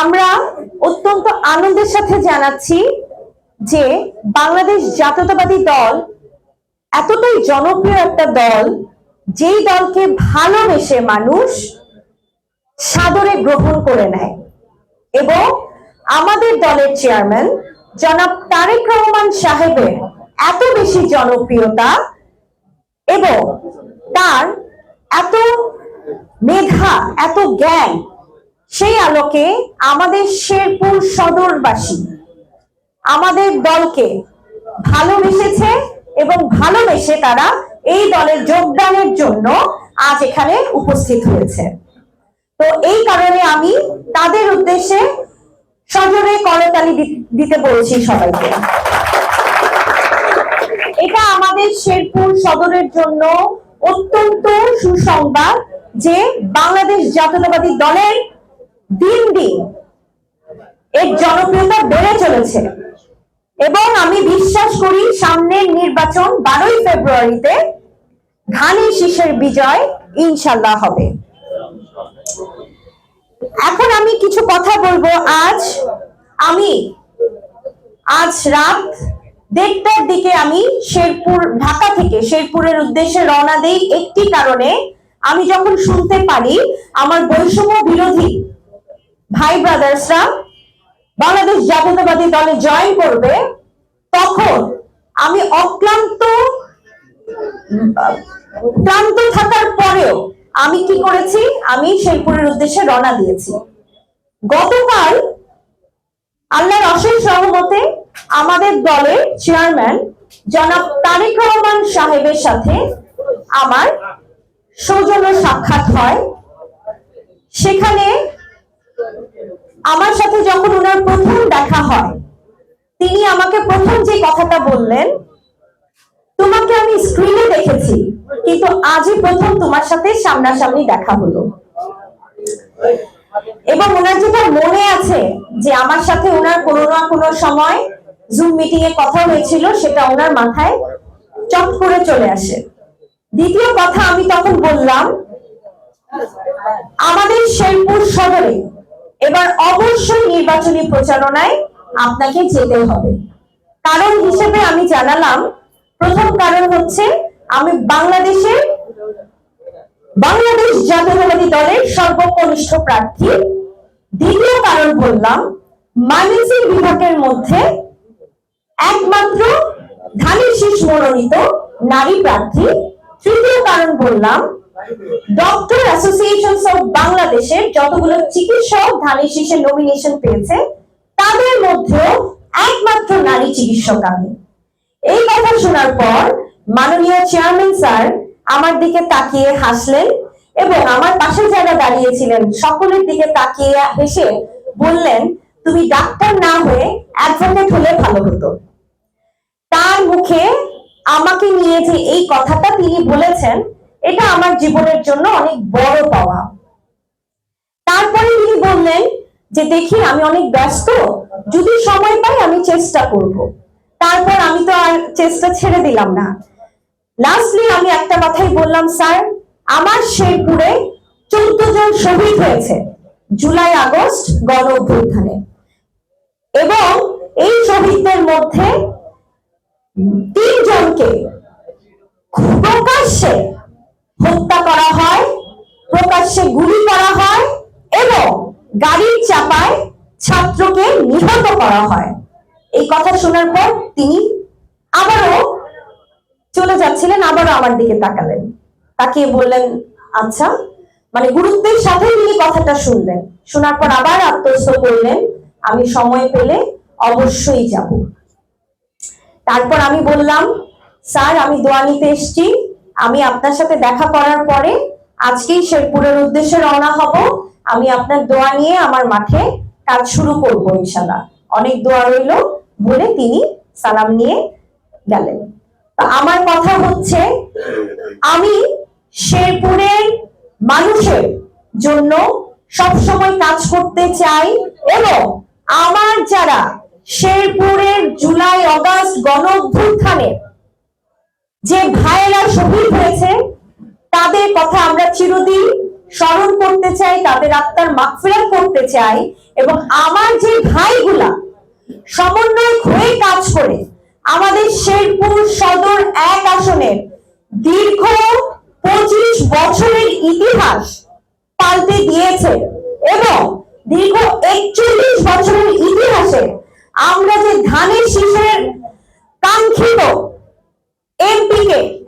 আমরা অত্যন্ত আনন্দের সাথে জানাচ্ছি যে বাংলাদেশ জাতীয়তাবাদী দল এতটাই জনপ্রিয় একটা দল, যেই দলকে ভালোবেসে মানুষ সাদরে গ্রহণ করে নেয়। এবং আমাদের দলের চেয়ারম্যান জনাব তারেক রহমান সাহেবের এত বেশি জনপ্রিয়তা এবং তার এত মেধা এত জ্ঞান। সেই আলোকে আমাদের শেরপুর সদরবাসী, আমাদের দলকে ভালোবেসেছে এবং ভালোবেসে তারা এই দলের যোগদানের জন্য আজ এখানে উপস্থিত হয়েছে। তো এই কারণে আমি তাদের উদ্দেশ্যে সজোরে করতালি দিতে বলছি সবাইকে। এটা আমাদের শেরপুর সদরের জন্য অত্যন্ত সুসংবাদ যে বাংলাদেশ জাতীয়তাবাদী দলের দিন দিন এর জনপ্রিয়তা বেড়ে চলেছে। এবং আমি বিশ্বাস করি সামনের নির্বাচন বারোই ফেব্রুয়ারিতে ধানি শীষের বিজয় ইনশাল্লাহ হবে। এখন আমি কিছু কথা বলব। আজ আমি, আজ রাত দেড়টার দিকে আমি শেরপুর, ঢাকা থেকে শেরপুরের উদ্দেশ্যে রওনা দেই একটি কারণে। আমি যখন শুনতে পারি, আমার বৈষম্য বিরোধী ভাই ব্রাদার্সরা বাংলাদেশ জাতীয়তাবাদী দলে জয়েন করবে, তখন আমি অক্লান্ত, ক্লান্ত থাকার পরেও আমি কি করেছি? আমি শেরপুরের উদ্দেশ্যে রওনা দিয়েছি। গতকাল আল্লাহর অশেষ রহমতে আমাদের দলের চেয়ারম্যান জনাব তারেক রহমান সাহেবের সাথে আমার সৌজন্য সাক্ষাৎ হয়। সেখানে আমার সাথে যখন ওনার প্রথম দেখা হয়, তিনি আমাকে প্রথম যে কথাটা বললেন, তোমাকে আমি স্ক্রিনে দেখেছি, কিন্তু আজই প্রথম তোমার সাথে সামনাসামনি দেখা হলো। এবং ওনার যেটা মনে আছে যে আমার সাথে ওনার কোনো না কোনো সময় জুম মিটিং এ কথা হয়েছিল, সেটা ওনার মাথায় চট করে চলে আসে। দ্বিতীয় কথা আমি তখন বললাম, আমাদের শেরপুর সদরে এবার অবশ্যই নির্বাচনী প্রচারণায় আপনাকে যেতে হবে। কারণ হিসেবে আমি জানালাম, প্রথম কারণ হচ্ছে আমি বাংলাদেশের বাংলাদেশ জাতীয়তাবাদী দলের সর্বকনিষ্ঠ প্রার্থী। দ্বিতীয় কারণ বললাম মাইনসিং বিভাগের মধ্যে একমাত্র ধানের শীষ মনোনীত নারী প্রার্থী। তৃতীয় কারণ বললাম ডক্টর অ্যাসোসিয়েশন অফ বাংলাদেশের যতগুলো চিকিৎসক ধানের শীষে নমিনেশন পেয়েছে, তাদের মধ্যেও একমাত্র নারী চিকিৎসক আমি। এই কথা শোনার পর মাননীয় চেয়ারম্যান স্যার আমার দিকে তাকিয়ে হাসলেন এবং আমার পাশে যারা দাঁড়িয়েছিলেন সকলের দিকে তাকিয়ে হেসে বললেন, তুমি ডাক্তার না হয়ে অ্যাডভোকেট হলে ভালো হতো। তার মুখে আমাকে নিয়ে যে এই কথাটা তিনি বলেছেন, এটা আমার জীবনের জন্য অনেক বড় পাওয়া। তারপরে তিনি বললেন যে, দেখি, আমি অনেক ব্যস্ত, যদি সময় পাই আমি চেষ্টা করব। তারপর আমি তো আর চেষ্টা ছেড়ে দিলাম না। লাস্টলি আমি একটা কথাই বললাম, স্যার, আমার শেরপুরে চোদ্দ জন শহীদ হয়েছে, জুলাই, আগস্ট গণ অভ্যুত্থানে। এবং এই শহীদদের মধ্যে তিনজনকে প্রকাশ্যে হত্যা করা হয়, প্রকাশ্যে গুলি করা হয় এবং গাড়ির চাপায় ছাত্রকে নিহত করা হয়। এই কথা শোনার পর তিনি আবারও চলে যাচ্ছিলেন, আবারও আমার দিকে তাকালেন। তাকিয়ে বললেন আচ্ছা। মানে গুরুত্বের সাথে তিনি কথাটা শুনলেন। শোনার পর আবার আত্মস্থ করলেন, আমি সময় পেলে অবশ্যই যাব। তারপর আমি বললাম, স্যার, আমি দোয়া নিতে এসছি। আমি আপনার সাথে দেখা করার পরে আজকেই শেরপুরের উদ্দেশ্যে রওনা হব। আমি আপনার দোয়া নিয়ে আমার মাঠে কাজ শুরু করব ইনশাল্লাহ অনেক দোয়া রইল বলে তিনি সালাম নিয়ে গেলেন। আমার কথা হচ্ছে, আমি শেরপুরের মানুষের জন্য সব সময় কাজ করতে চাই এবং আমার যারা শেরপুরের জুলাই অগাস্ট গণ অভ্যুত্থানের যে ভাইয়েরা শহীদ হয়েছে, তাদের কথা আমরা চিরদিন স্মরণ করতে চাই, তাদের আত্মার মাগফিরাত করতে চাই এবং আমার যে ভাইগুলা সমন্বয় হয়ে কাজ করে, আমাদের শেরপুর সদর এক আসনের দীর্ঘ পঁচিশ বছরের ইতিহাস পাল্টে দিয়েছে এবং দীর্ঘ একচল্লিশ বছরের ইতিহাসে আমরা যে ধানের শীষের কাঙ্ক্ষিত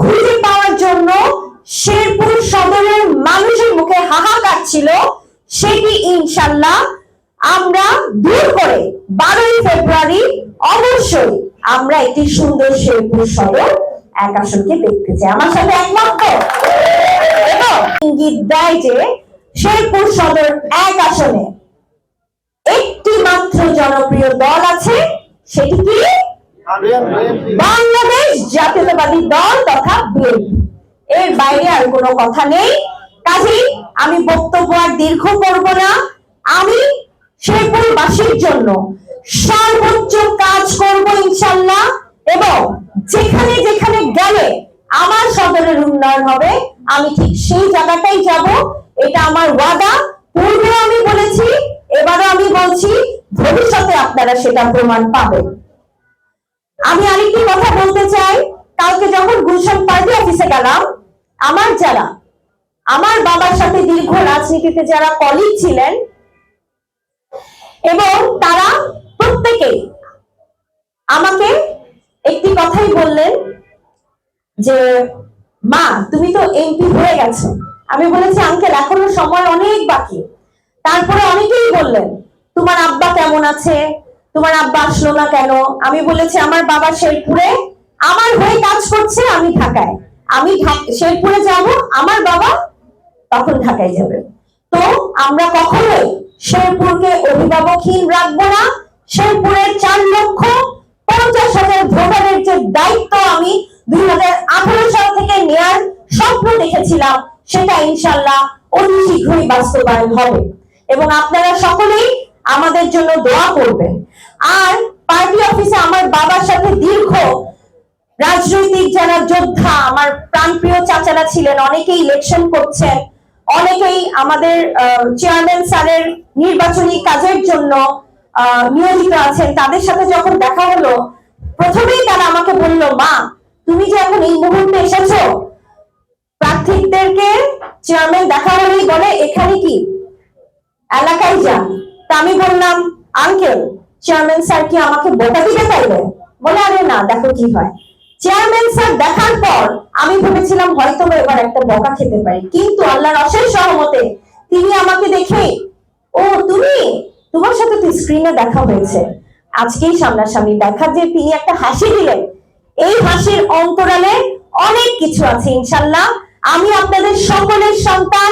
খুঁজে পাওয়ার জন্য শেরপুর সদরের মানুষের মুখে হাহাকার ছিল, সেটি ইনশাল্লাহ আমরা দূর করে বারোই ফেব্রুয়ারি অবশ্যই আমরা একটি সুন্দর শেরপুর সদর এক আসনকে দেখতে চাই। আমার সাথে একমত ইঙ্গিত দেয় যে শেরপুর সদর এক আসনে একটি মাত্র জনপ্রিয় দল আছে, সেটি কি? বাংলাদেশ জাতীয়তাবাদী দল তথা বিএনপি। এর বাইরে আর কোনো কথা নেই। কাজেই আমি বক্তব্য আর দীর্ঘ করব না। আমি শেরপুরবাসীর জন্য সর্বোচ্চ কাজ করব ইনশাল্লাহ এবং যেখানে যেখানে গেলে আমার সদরের উন্নয়ন হবে, আমি ঠিক সেই জায়গাটাই যাব। এটা আমার ওয়াদা। পূর্বে আপনারা সেটা প্রমাণ পাবেন আমি আরেকটি কথা বলতে চাই। কালকে যখন গুলশান পার্টি অফিসে গেলাম, আমার যারা, আমার বাবার সাথে দীর্ঘ রাজনীতিতে যারা কলিগ ছিলেন, এবং তারা প্রত্যেকেই আমাকে একটি কথাই বললেন যে, মা, তুমি তো এমপি হয়ে গেছো। আমি বলেছি, আঙ্কেল, এখনও সময় অনেক বাকি। তারপরে অনেকেই বললেন, তোমার আব্বা কেমন আছে? তোমার আব্বা আসলো না কেন? আমি বলেছি, আমার বাবা শেরপুরে, আমার হয়ে কাজ করছে, আমি ঢাকায়। আমি শেরপুরে যাব, আমার বাবা তখন ঢাকায় যাবে। তো আমরা কখনোই শেরপুরকে অভিভাবকহীন রাখব না। শেরপুরের চার লক্ষ পঞ্চাশ হাজার ভোটারের যে দায়িত্ব আমি দুই হাজার আঠারো সাল থেকে নেয়ার স্বপ্ন দেখেছিলাম, সেটা ইনশাল্লাহ অতি শীঘ্রই বাস্তবায়ন হবে। এবং আপনারা সকলেই আমাদের জন্য দোয়া করবেন। আর পার্টি অফিসে আমার বাবার সাথে দীর্ঘ রাজনৈতিক যারা যোদ্ধা, আমার প্রাণপ্রিয় চাচারা ছিলেন, অনেকেই ইলেকশন করছেন, অনেকেই আমাদের চেয়ারম্যান স্যারের নির্বাচনী কাজের জন্য নিয়োজিত আছেন। তাদের সাথে যখন দেখা হলো, প্রথমেই তারা আমাকে বলল, মা, তুমি যে এখন এই মুহূর্তে এসেছ? প্রার্থীদেরকে চেয়ারম্যান দেখা হলেই বলে, এখানে কি? এলাকায় যান। তা আমি বললাম আঙ্কেল চেয়ারম্যান স্যার কি আমাকে বোকা দিতে চাইবে? বলে আরে না, দেখো কি হয়। চেয়ারম্যান স্যার দেখার পর আমি ভেবেছিলাম হয়তো এবার একটা বকা খেতে পারি। কিন্তু আল্লাহর অশেষ সহমতে তিনি আমাকে দেখে, ও, তুমি? তোমার সাথে তো স্ক্রিনে দেখা হয়েছে। আজকেই সামনাসামনি দেখা যে তিনি একটা হাসি দিলেন। এই হাসির অন্তরালে অনেক কিছু আছে ইনশাল্লাহ আমি আপনাদের সকলের সন্তান।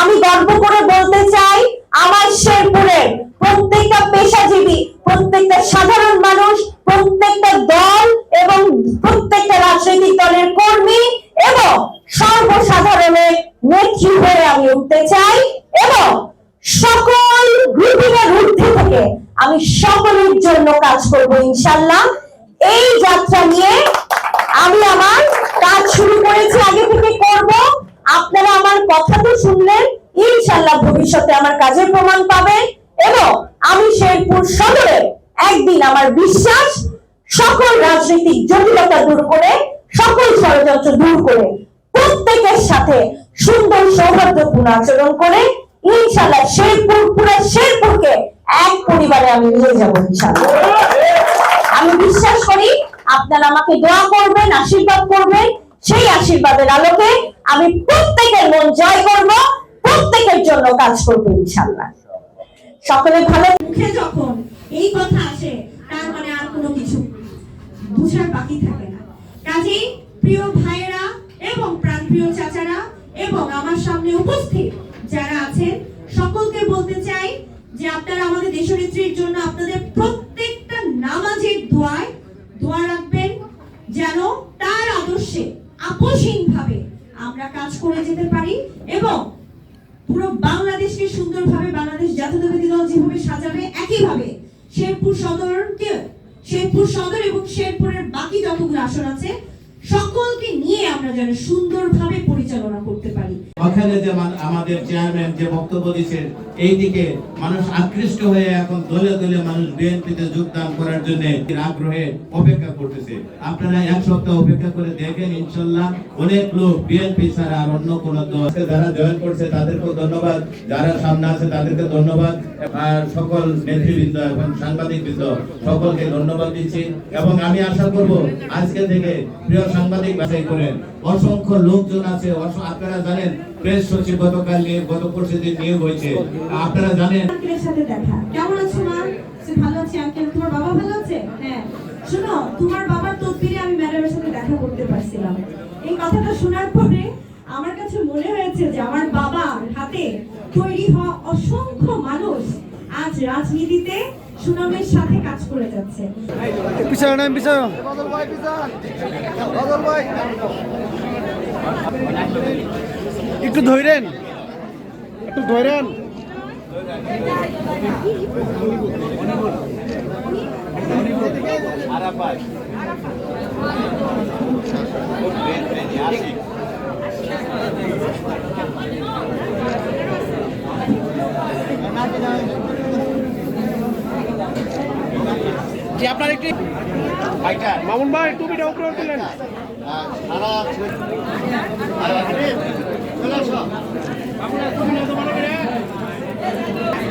আমি গর্ব করে বলতে চাই, আমার শেরপুরের প্রত্যেকটা পেশাজীবী প্রত্যেকটা সাধারণ মানুষ, প্রত্যেকটা দল এবং প্রত্যেকটা রাজনৈতিক দলের কর্মী এবং সর্বসাধারণের নেত্রী হয়ে আমি উঠতে চাই এবং সকল গ্রুপিংয়ের ঊর্ধ্বে থেকে আমি সকলের জন্য কাজ করব ইনশাল্লাহ এই যাত্রা নিয়ে আমি আমার কাজ শুরু করেছি, আগে থেকে করব। আপনারা আমার কথা তো শুনলেন ইনশাল্লাহ ভবিষ্যতে আমার কাজের প্রমাণ পাবেন। এবং আমি শেরপুর সদরে একদিন আমার বিশ্বাস সকল রাজনৈতিক জটিলতা দূর করে, সকল ষড়যন্ত্র দূর করে, প্রত্যেকের সাথে সুন্দর সৌহার্দ্যপূর্ণ আচরণ করে ইনশাল্লাহ শেরপুর, পুরো শেরপুরকে এক পরিবারে আমি নিয়ে যাব ইনশাল্লাহ আমি বিশ্বাস করি আপনারা আমাকে দোয়া করবেন, আশীর্বাদ করবেন, সেই আশীর্বাদের আলোকে আমি প্রত্যেকের মন জয় করব, প্রত্যেকের জন্য কাজ করব ইনশাল্লাহ সকলে ভালো মুখে যখন এই কথা আসে, তার মানে আর কোনো কিছু বুঝার বাকি থাকে না। কাজেই প্রিয় ভাইয়েরা এবং প্রাণ প্রিয় চাচারা এবং আমার সামনে উপস্থিত যারা আছেন, সকলকে বলতে চাই যে আপনারা আমাদের দেশনেত্রীর জন্য আপনাদের প্রত্যেকটা নামাজের দোয়ায় দোয়া রাখবেন যেন তার আদর্শে আপোষহীন ভাবে আমরা কাজ করে যেতে পারি এবং পুরো বাংলাদেশকে সুন্দরভাবে বাংলাদেশ জাতীয়তাবাদী দল যেভাবে সাজাবে একইভাবে শেরপুর সদরকে শেরপুর সদর এবং শেরপুরের বাকি যতগুলো আসন আছে, সকলকে নিয়ে আমরা যেন সুন্দরভাবে পরিচালনা করতে পারি। ওখানে যে আমাদের চেয়ারম্যান যে বক্তব্য দিচ্ছেন এইদিকে মানুষ আকৃষ্ট হয়ে এখন দলে দলে মানুষ বিএনপিতে যোগদান করার জন্য আগ্রহে অপেক্ষা করতেছে। আপনারা এক সপ্তাহ অপেক্ষা করে দেখেন, ইনশাল্লাহ অনেক লোক বিএনপি ছাড়া আর অন্য কোন দল যারা জয়েন করছে, তাদেরকেও ধন্যবাদ। যারা সামনে আছে, তাদেরকে ধন্যবাদ। আর সকল নেতৃবৃন্দ এবং সাংবাদিক বৃন্দ সকলকে ধন্যবাদ দিচ্ছি। এবং আমি আশা করব, আজকে থেকে প্রিয় সাংবাদিক বাছাই করেন অসংখ্য লোকজন আছে। আপনারা জানেন, প্রেস সচিব গতকাল নিয়ে গত পরশু দিন নিয়োগ হয়েছে। আপনারা জানেন। আঙ্কেলের সাথে দেখা। কেমন আছো মা? সে ভালো আছে আঙ্কেল? তোমার বাবা ভালো আছে? হ্যাঁ। শোনো তোমার বাবার তদবিরে আমি ম্যাডামের সাথে দেখা করতে পারছিলাম। এই কথাটা শোনার পরে আমার কাছে মনে হয়েছে যে আমার বাবার হাতে তৈরি হওয়া অসংখ্য মানুষ আজ রাজনীতিতে সুনামের সাথে কাজ করে যাচ্ছে। একটু ধরেন একটু ধরেন জি আপনার একটি মামুন ভাই টুপিটা উপরে তুলেন